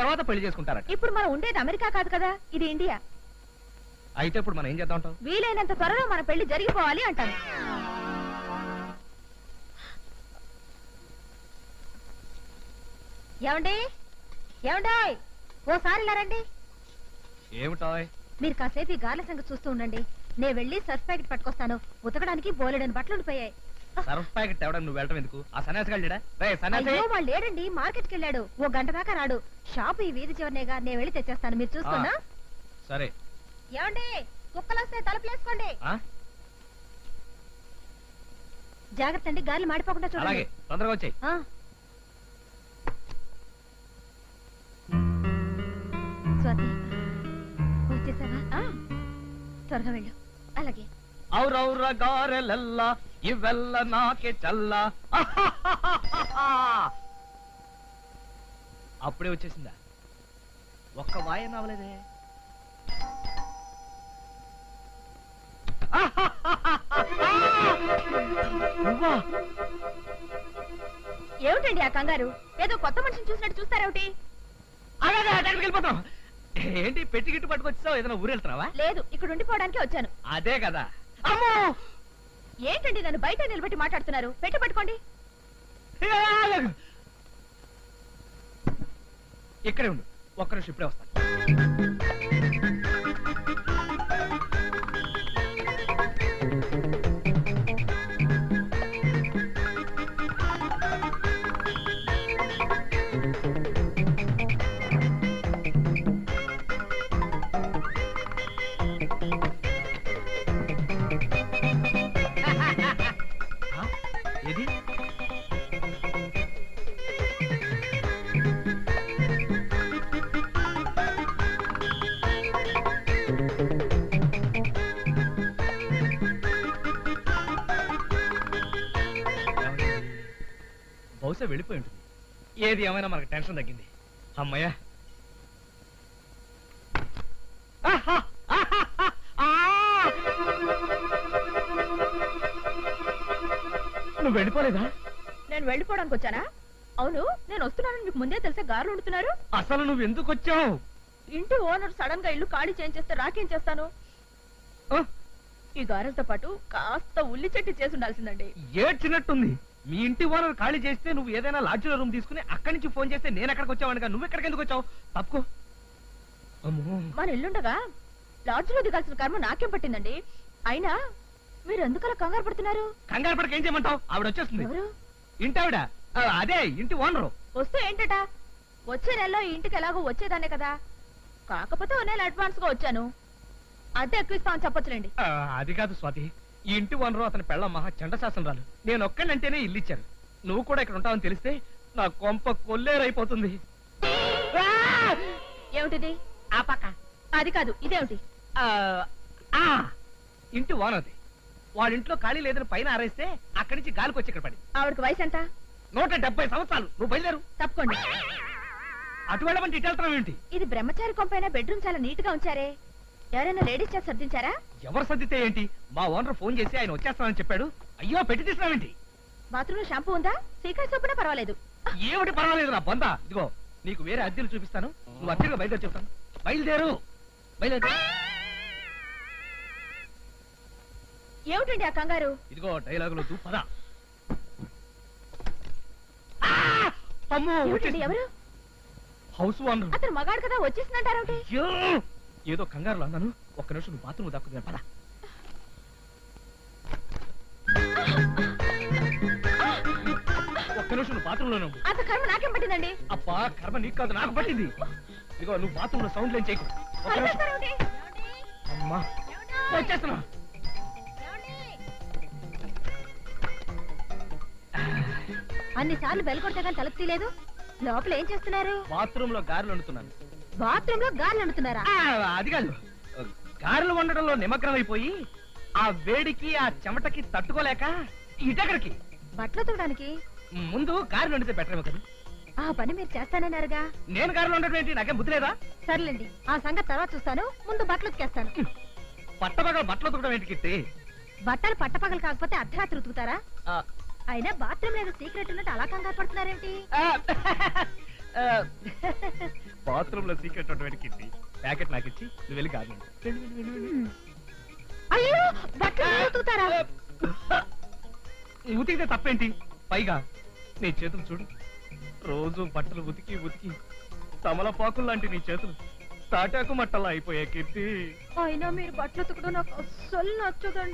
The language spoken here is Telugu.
తర్వాత పెళ్ళి చేసుకుంటారట. ఇప్పుడు మనం ఉండేది అమెరికా కాదు కదా? ఇది ఇండియా. అయితే ఇప్పుడు మనం ఏం చేద్దాం అంటావు వీలైనంత త్వరలో మన పెళ్ళి జరిగిపోవాలి అంటాను ఏమండి? ఏమండాయ్ ఓసారి ఇలా రండి. ఏమిటాయ్? మీరు కాసేపు ఈ గార్ల సంగతి చూస్తూ ఉండండి. నేను వెళ్ళి సర్ఫ్ ప్యాకెట్ పట్టుకొస్తాను. ఉతకడానికి బోలెడని బట్టలు ఉండిపోయాయి. సర్ఫ్ ప్యాకెట్ తేవడం నువ్వు వెళ్ళటం ఎందుకు? ఆ సన్యాసి గారు రే సన్యాసి! అయ్యో వాళ్ళు లేడండి మార్కెట్కి వెళ్ళాడు. ఓ గంట దాకా రాడు. షాపు ఈ వీధి చివరినేగా. నేను వెళ్ళి తెచ్చేస్తాను. మీరు చూస్తున్నా సరే. ఏమండి? కుక్కలు వస్తే తలుపులేసుకోండి. ఆ? జాగ్రత్త అండి. గాలి మాడిపోకుండా అలాగే. చూడండి తొందరగా వచ్చాయి. ఆ. స్వాతి వచ్చేసావా. త్వరగా వెళ్ళు. అలాగే. ఔరౌర గారెలెల్ల ఇవెల్ల నాకే చల్ల. అప్పుడే వచ్చేసిందా? ఒక్క వాయన అవలేదే నువ్వా? ఏమిటండి ఆ కంగారు? ఏదో కొత్త మనిషిని చూసినట్టు చూస్తారేమిటి? వెళ్ళిపోతాం. ఏంటి పెట్టి గిట్టు పట్టుకొచ్చావు ఏదైనా ఊరు వెళ్తున్నావా లేదు ఇక్కడ ఉండిపోవడానికి వచ్చాను. అదే కదా. అమ్మో! ఏంటండి నన్ను బయట నిలబెట్టి మాట్లాడుతున్నారు? పెట్టి పట్టుకోండి. ఇక్కడే ఉండు. ఒక్క నిమిషం ఇప్పుడే వస్తాను. బహుశా వెళ్ళిపోయి ఉంటుంది. ఏది ఏమైనా మనకు టెన్షన్ తగ్గింది. అమ్మయ్యా! నువ్వు వెళ్ళిపోలేదా? నేను వెళ్ళిపోవడానికి వచ్చానా? అవును నేను వస్తున్నానని మీకు ముందే తెలిసే గారులు ఉంటున్నారు? అసలు నువ్వు ఎందుకు వచ్చావు? ఇంటి ఓనర్ సడన్గా ఇల్లు ఖాళీ చేంజ్ చేస్తే రాకేం చేస్తాను ఈ గారెలతో పాటు కాస్త ఉల్లి చెట్టు చేసి ఉండాల్సిందండి. ఏడ్చినట్టుంది. మీ ఇంటి ఓనర్ ఖాళీ చేస్తే నువ్వు ఏదైనా లాడ్జ్లో రూమ్ తీసుకుని అక్కడి నుంచి ఫోన్ చేస్తే నేను ఎక్కడికి వచ్చావనుగా? నువ్వు ఎక్కడికి ఎందుకు వచ్చావు? తప్పుకో. అమ్మో. మన ఇల్లుండగా లాడ్జ్లో దిగాల్సిన కర్మ నాకేం పట్టిందండి? అయినా మీరు ఎందుకలా కంగారు పడుతున్నారు? కంగారు పడక ఏం చేయమంటావు? ఆవిడ వచ్చేస్తుంది. ఎవరు? ఇంటి ఆవిడ. ఆ, అదే ఇంటి ఓనరు. వస్తే ఏంటట? వచ్చే నెలలో ఈ ఇంటికి ఎలాగో వచ్చేదానే కదా. కాకపోతే ఓ నెల అడ్వాన్స్గా వచ్చాను. అద్దె ఎక్కువ ఇస్తామని చెప్పొచ్చులేండి. ఆ, అది కాదు స్వాతి. ఈ ఇంటి ఓనరు అతని పెళ్ళ మహా చండశాసనరాలు నేను ఒక్కడంటేనే ఇల్లు ఇచ్చారు. నువ్వు కూడా ఇక్కడ ఉంటావని తెలిస్తే నా కొంప కొల్లేరైపోతుంది! ఏమిటిది? ఆ పక్క. అది కాదు ఇదేమిటి? ఇంటి ఓనర్ది. వాళ్ళ ఇంట్లో ఖాళీ లేదని పైన ఆరేస్తే అక్కడి నుంచి గాలికి వచ్చి ఇక్కడ పడి. ఆవిడకి వయసు ఎంత? నూట డెబ్బై సంవత్సరాలు. నువ్వు బయలుదేరు. తప్పుకోండి. అటు వెళ్ళమంటే ఇటు వెళ్తున్నావు ఏంటి ఇది బ్రహ్మచారి కొంపైన బెడ్రూమ్ చాలా నీట్గా ఉంచారే. ఎవరైనా లేడీస్ చేసి సర్దించారా? ఎవరు సర్దితే ఏంటి? మా ఓనర్ ఫోన్ చేసి ఆయన వచ్చేస్తానని చెప్పాడు. అయ్యో పెట్టి తీసినావేంటి? బాత్రూమ్లో షాంపూ ఉందా? సీక్రెట్ సోపునా పర్వాలేదు. ఏమిటి పర్వాలేదు నా బంద? ఇదిగో నీకు వేరే అద్దెలు చూపిస్తాను. నువ్వు అద్దెగా బయలుదేరి చెప్తాను. బయలుదేరు. బయలుదేరు. ఏమిటండి ఆ కంగారు? ఇదిగో డైలాగులు తూ పద! అమ్మో. ఎవరు? House owner. అతను మగాడు కదా వచ్చేసిందంటారేమిటి? అయ్యో! ఏదో కంగారులో అన్నాను. ఒక్క నిమిషం నువ్వు బాత్రూమ్ దక్కుతుంది పద. ఒక్క నిమిషం నువ్వు ఉండు. అంత కర్మ నాకేం పట్టిందండి? అబ్బా కర్మ నీకు కాదు నాకు పట్టింది. ఇదిగో నువ్వు బాత్రూమ్లో సౌండ్ లేని చేయకు. ఒక్క నిమిషం. పరిగెత్తారేమిటి? అమ్మా. వచ్చేస్తున్నా. అన్ని సార్లు బెల్ కొడితే కానీ తలుపు తీయలేదు. లోపల ఏం చేస్తున్నారు? బాత్రూమ్లో గారెలు వండుతున్నాను. బాత్రూమ్లో గాలి ఆ, అది కాదు. గారెలు వండడంలో నిమగ్నం అయిపోయి ఆ వేడికి ఆ చెమటకి తట్టుకోలేక ఇటెక్కడికి బట్టలు తోడానికి ముందు గారెలు వండితే బెటర్ కదా. ఆ పని మీరు చేస్తానన్నారుగా. నేను గారెలు వండడం ఏంటి? నాకేం బుద్ధి లేదా? సర్లేండి ఆ సంగతి తర్వాత చూస్తాను. ముందు బట్టలు ఉతికేస్తాను. పట్టబగల బట్టలు ఉతకడం ఏంటి కిట్టి బట్టలు పట్టపగలు కాకపోతే అర్ధరాత్రి ఉతుకుతారా? ఆ, అయినా బాత్రూమ్ లేదు సీక్రెట్ ఉన్నట్టు అలా కంగారు పడుతున్నారేంటి? ఆ, బాత్రూమ్లో సీక్రెట్ ఉన్నటువంటి కిట్టి ప్యాకెట్ నాకు ఇచ్చి నువ్వు వెళ్ళి వెళ్ళు. అయ్యో బట్టలు ఉతుకుతారా? ఉతికితే తప్పేంటి? పైగా నీ చేతులు చూడు. రోజు బట్టలు ఉతికి ఉతికి తమలపాకులు లాంటి నీ చేతులు తాటాకు మట్టలా అయిపోయా కీర్తి. అయినా మీరు బట్టలు ఉతకడం నాకు అస్సలు నచ్చదండి.